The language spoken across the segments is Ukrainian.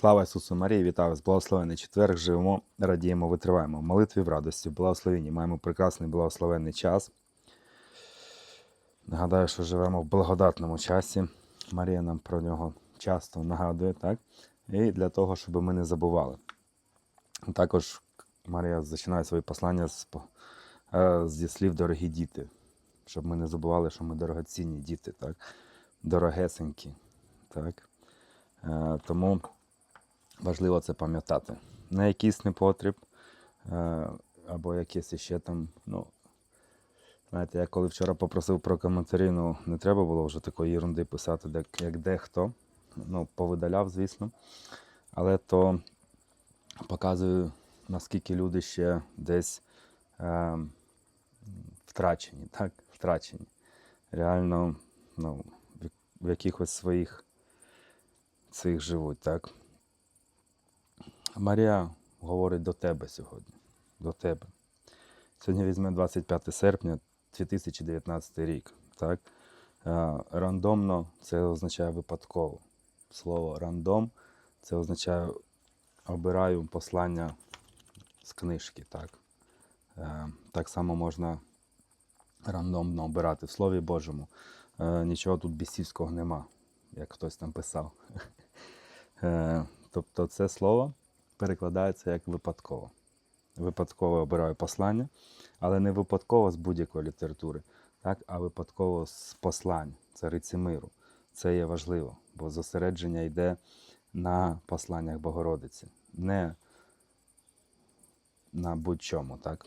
Слава Ісусу Марії, вітаю вас, благословений четверг. Живемо, радіємо, витриваємо. В молитві в радості, в благословенні. Маємо прекрасний благословенний час. Нагадаю, що живемо в благодатному часі. Марія нам про нього часто нагадує, так? І для того, щоб ми не забували. Також Марія починає своє послання з, е, зі слів дорогі діти, щоб ми не забували, що ми дорогоцінні діти, так? дорогесенькі. Так? Е, Тому важливо це пам'ятати. Не якийсь непотріб, е, або якесь ще там. Ну, знаєте, я коли вчора попросив про коментарі, ну не треба було вже такої ерунди писати, де- як дехто. Ну, повидаляв, звісно. Але то показує, наскільки люди ще десь е, втрачені, так? Втрачені. Реально, ну, в якихось своїх цих живуть, так? Марія говорить до тебе сьогодні. До тебе. Сьогодні візьме 25 серпня 2019 рік. Так? Е, Рандомно це означає випадково. Слово рандом це означає обираю послання з книжки. Так, Е, так само можна рандомно обирати в Слові Божому. Е, Нічого тут бісівського нема, як хтось там писав. Тобто це слово перекладається як випадково. Випадково обираю послання, але не випадково з будь-якої літератури, так, а випадково з послань, це риці миру. Це є важливо, бо зосередження йде на посланнях Богородиці, не на будь-чому. Так?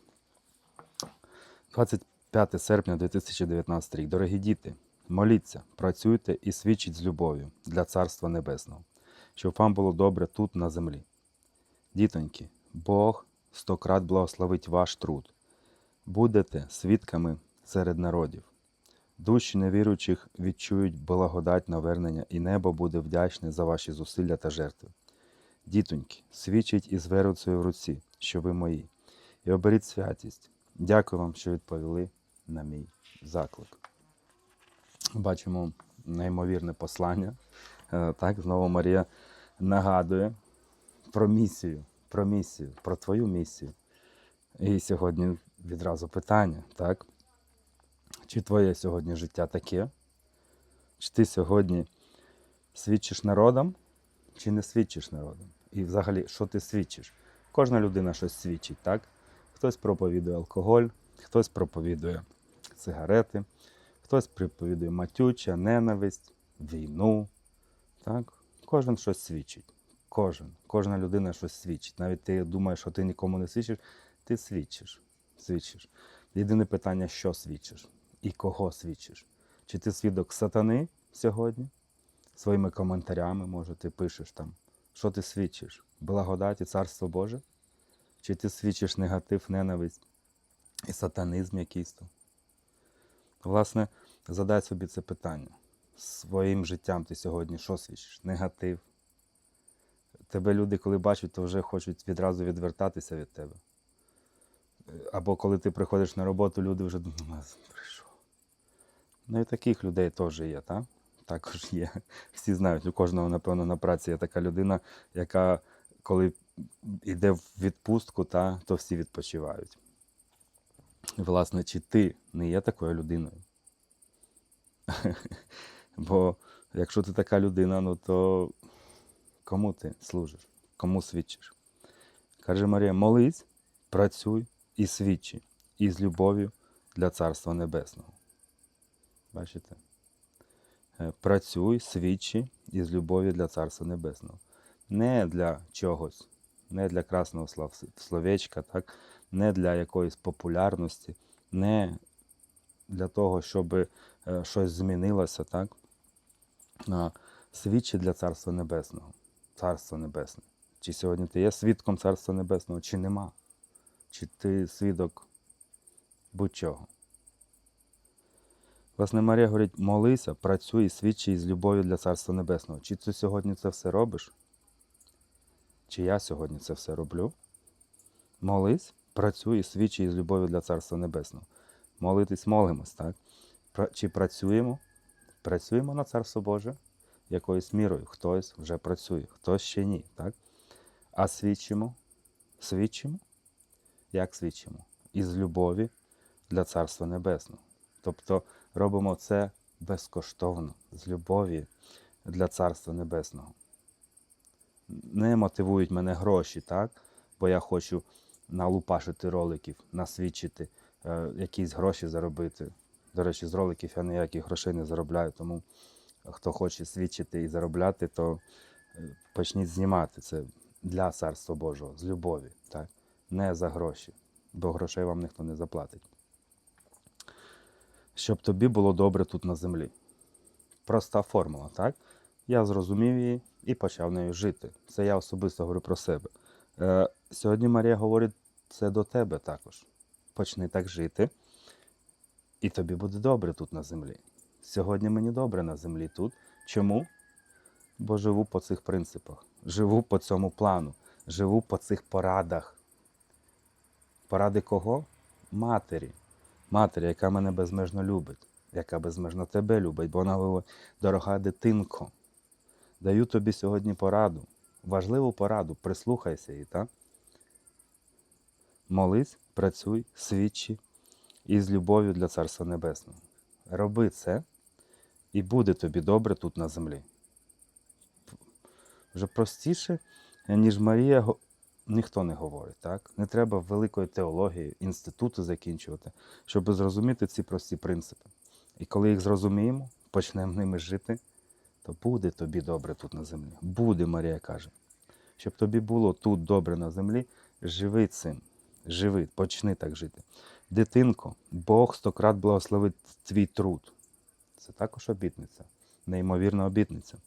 25 серпня 2019 рік. Дорогі діти, моліться, працюйте і свідчіть з любов'ю для Царства Небесного, щоб вам було добре тут, на землі. Дітоньки, Бог стократ благословить ваш труд. Будете свідками серед народів. Душі невіруючих відчують благодать навернення, і небо буде вдячне за ваші зусилля та жертви. Дітоньки, свідчіть із верицею в руці, що ви мої, і оберіть святість. Дякую вам, що відповіли на мій заклик. Бачимо неймовірне послання. Е, Так, знову Марія нагадує про місію, про місію, про твою місію. І сьогодні відразу питання, так? Чи твоє сьогодні життя таке? Чи ти сьогодні свідчиш народам, чи не свідчиш народам? І взагалі, що ти свідчиш? Кожна людина щось свідчить, так? Хтось проповідує алкоголь, хтось проповідує сигарети, хтось проповідує матюча, ненависть, війну. Так? Кожен щось свідчить. Кожен. Кожна людина щось свідчить. Навіть ти думаєш, що ти нікому не свідчиш, ти свідчиш. свідчиш. Єдине питання, що свідчиш і кого свідчиш. Чи ти свідок сатани сьогодні? Своїми коментарями, може, ти пишеш там, що ти свідчиш? Благодать і царство Боже? Чи ти свідчиш негатив, ненависть і сатанизм якийсь то? Власне, задай собі це питання. Своїм життям ти сьогодні що свідчиш? Негатив. Тебе люди, коли бачать, то вже хочуть відразу відвертатися від тебе. Або коли ти приходиш на роботу, люди вже думають, «А, прийшов. Ну і таких людей теж є, так? Також є. Всі знають, у кожного, напевно, на праці є така людина, яка, коли йде в відпустку, та, то всі відпочивають. Власне, чи ти не є такою людиною? Бо якщо ти така людина, ну то кому ти служиш? Кому свідчиш? Каже Марія, молись, працюй і свідчи, і з любов'ю для Царства Небесного. Бачите? Е, Працюй, свідчи і з любов'ю для Царства Небесного. Не для чогось, не для красного словечка, так? не для якоїсь популярності, не для того, щоб е, щось змінилося, так? свідчи для Царства Небесного. Царство Небесне. Чи сьогодні ти є свідком Царства Небесного, чи нема? Чи ти свідок будь-чого? Власне, Марія говорить, молися, працюй свідчи із любов'ю для Царства Небесного. Чи ти сьогодні це все робиш? Чи я сьогодні це все роблю? Молись, працюй і свідчи із любов'ю для Царства Небесного. Молитись, молимось, так? Чи працюємо? Працюємо на Царство Боже? Якоюсь мірою. Хтось вже працює, хтось ще ні. Так? А свідчимо, свідчимо. Як свідчимо? Із любові для Царства Небесного. Тобто робимо це безкоштовно, з любові для Царства Небесного. Не мотивують мене гроші, так? бо я хочу налупашити роликів, насвідчити, е, якісь гроші заробити. До речі, з роликів я ніяких грошей не заробляю, тому хто хоче свідчити і заробляти, то е, почніть знімати це для Царства Божого, з любові, так? не за гроші, бо грошей вам ніхто не заплатить. Щоб тобі було добре тут на землі. Проста формула, так? Я зрозумів її і почав нею жити. Це я особисто говорю про себе. Е, сьогодні Марія говорить це до тебе також. Почни так жити, і тобі буде добре тут на землі. Сьогодні мені добре на землі тут. Чому? Бо живу по цих принципах, живу по цьому плану, живу по цих порадах. Поради кого? Матері. Матері, яка мене безмежно любить, яка безмежно тебе любить, бо вона дорога дитинко, даю тобі сьогодні пораду, важливу пораду, прислухайся їй, так? Молись, працюй, свідчи і з любов'ю для Царства Небесного. Роби це, і буде тобі добре тут на землі. Вже простіше, ніж Марія, ніхто не говорить. Так? Не треба великої теології, інституту закінчувати, щоб зрозуміти ці прості принципи. І коли їх зрозуміємо, почнемо ними жити, то буде тобі добре тут на землі. Буде, Марія каже. Щоб тобі було тут добре на землі, живи цим. Живи, почни так жити. Дитинко, Бог стократ благословить твій труд. Це також обітниця, неймовірна обітниця.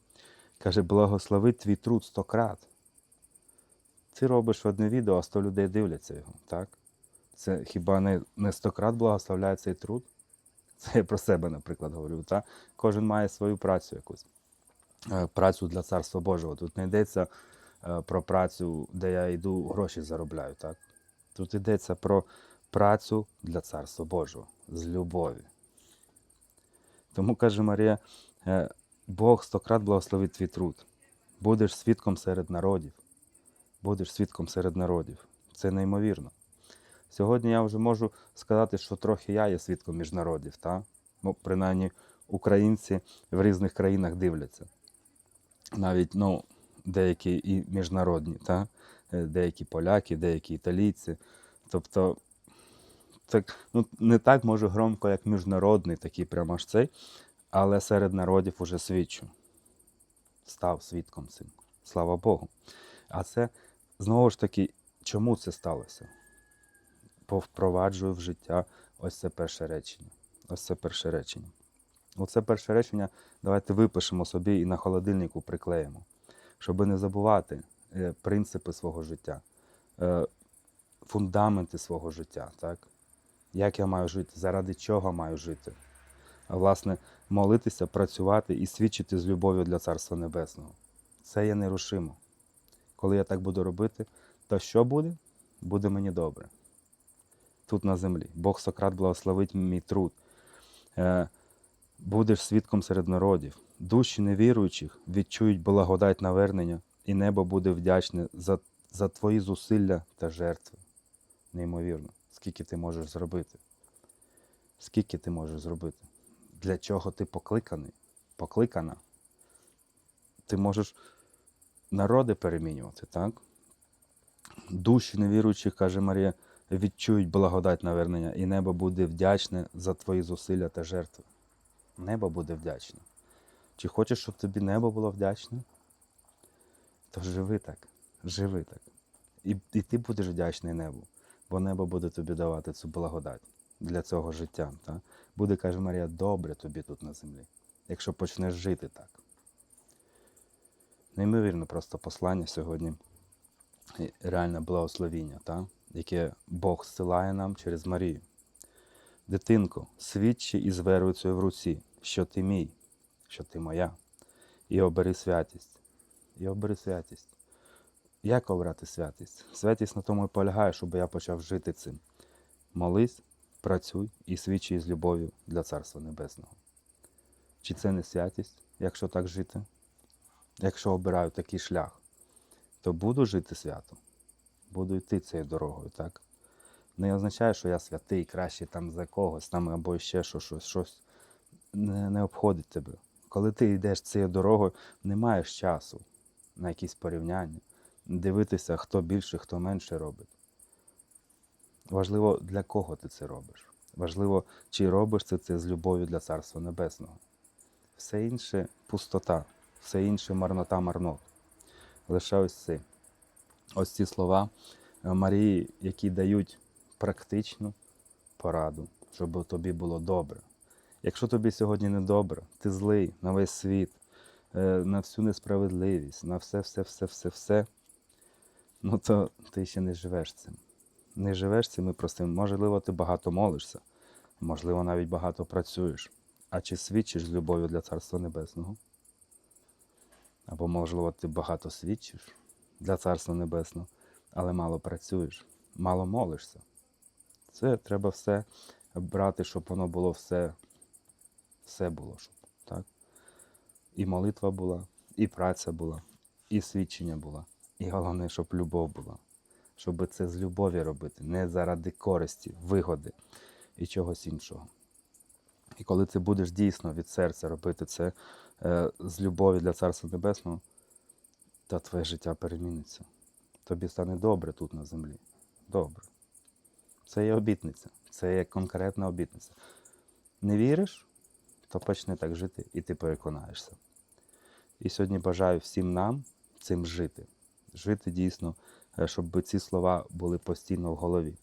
Каже, благословить твій труд стократ. Ти робиш одне відео, а сто людей дивляться його, так? Це хіба не, не стократ благословляє цей труд? Це я про себе, наприклад, говорю. Так? Кожен має свою працю якусь. Е, Працю для Царства Божого. Тут не йдеться е, про працю, де я йду гроші заробляю. Так? Тут йдеться про працю для Царства Божого з любові. Тому каже Марія, е, Бог стократ благословить твій труд. Будеш свідком серед народів. Будеш свідком серед народів. Це неймовірно. Сьогодні я вже можу сказати, що трохи я є свідком між народів, та? Ну, принаймні українці в різних країнах дивляться. Навіть ну, деякі і міжнародні, та? Е, деякі поляки, деякі італійці. Тобто, так, ну, не так може громко, як міжнародний, такий прямо аж цей, але серед народів уже свідчу. Став свідком цим. Слава Богу. А це знову ж таки, чому це сталося? Повпроваджую в життя ось це перше речення. Ось це перше речення. Оце перше речення давайте випишемо собі і на холодильнику приклеїмо, щоб не забувати е, принципи свого життя, е, фундаменти свого життя, так? Як я маю жити, заради чого маю жити. А власне, молитися, працювати і свідчити з любов'ю для Царства Небесного. Це є нерушимо. Коли я так буду робити, то що буде? Буде мені добре. Тут на землі. Бог Сократ благословить мій труд. Е, будеш свідком серед народів. Душі невіруючих відчують благодать навернення, і небо буде вдячне за, за твої зусилля та жертви. Неймовірно, скільки ти можеш зробити. Скільки ти можеш зробити? Для чого ти покликаний? Покликана? Ти можеш народи перемінювати, так? Душі невіруючих, каже Марія, відчують благодать навернення, і небо буде вдячне за твої зусилля та жертви. Небо буде вдячне. Чи хочеш, щоб тобі небо було вдячне? То живи так, живи так. І, і ти будеш вдячний небу, бо небо буде тобі давати цю благодать для цього життя. Так? Буде, каже Марія, добре тобі тут на землі, якщо почнеш жити так. Неймовірне просто послання сьогодні, реальне благословіння, та? яке Бог зсилає нам через Марію. Дитинко, свідчи із вервицею в руці, що ти мій, що ти моя, і обери святість. І обери святість. Як обрати святість? Святість на тому і полягає, щоб я почав жити цим. Молись, працюй і свідчи із любов'ю для Царства Небесного. Чи це не святість, якщо так жити? якщо обираю такий шлях, то буду жити свято, буду йти цією дорогою, так? Не означає, що я святий, краще там за когось, там або ще що, щось, щось не, не обходить тебе. Коли ти йдеш цією дорогою, не маєш часу на якісь порівняння, дивитися, хто більше, хто менше робить. Важливо, для кого ти це робиш. Важливо, чи робиш це, це з любов'ю для Царства Небесного. Все інше пустота, все інше марнота марнот. Лише ось це. Ось ці слова е, Марії, які дають практичну пораду, щоб тобі було добре. Якщо тобі сьогодні не добре, ти злий на весь світ, е, на всю несправедливість, на все, все, все, все, все, ну то ти ще не живеш цим. Не живеш цими простим. Можливо, ти багато молишся, можливо, навіть багато працюєш. А чи свідчиш з любов'ю для Царства Небесного? Або, можливо, ти багато свідчиш для Царства Небесного, але мало працюєш, мало молишся. Це треба все брати, щоб воно було все, все було, щоб, так? І молитва була, і праця була, і свідчення була. І головне, щоб любов була. Щоб це з любові робити, не заради користі, вигоди і чогось іншого. І коли ти будеш дійсно від серця робити це е, з любові для Царства Небесного, то твоє життя переміниться. Тобі стане добре тут на землі. Добре. Це є обітниця, це є конкретна обітниця. Не віриш, то почни так жити, і ти переконаєшся. І сьогодні бажаю всім нам цим жити. Жити дійсно, е, щоб ці слова були постійно в голові.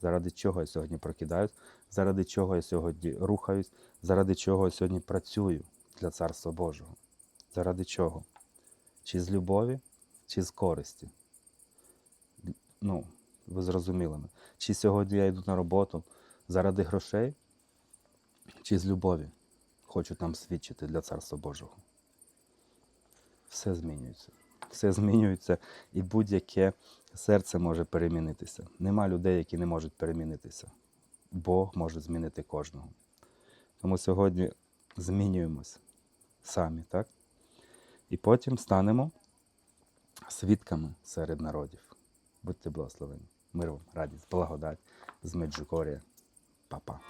Заради чого я сьогодні прокидаюсь, заради чого я сьогодні рухаюсь, заради чого я сьогодні працюю для Царства Божого. Заради чого? Чи з любові, чи з користі? Ну, ви зрозуміли мене. Чи сьогодні я йду на роботу заради грошей, чи з любові хочу там свідчити для Царства Божого. Все змінюється. Все змінюється, і будь-яке серце може перемінитися. Нема людей, які не можуть перемінитися. Бог може змінити кожного. Тому сьогодні змінюємось самі, так? І потім станемо свідками серед народів. Будьте благословені. Мир вам, радість, благодать з Меджугор'я. Па-па.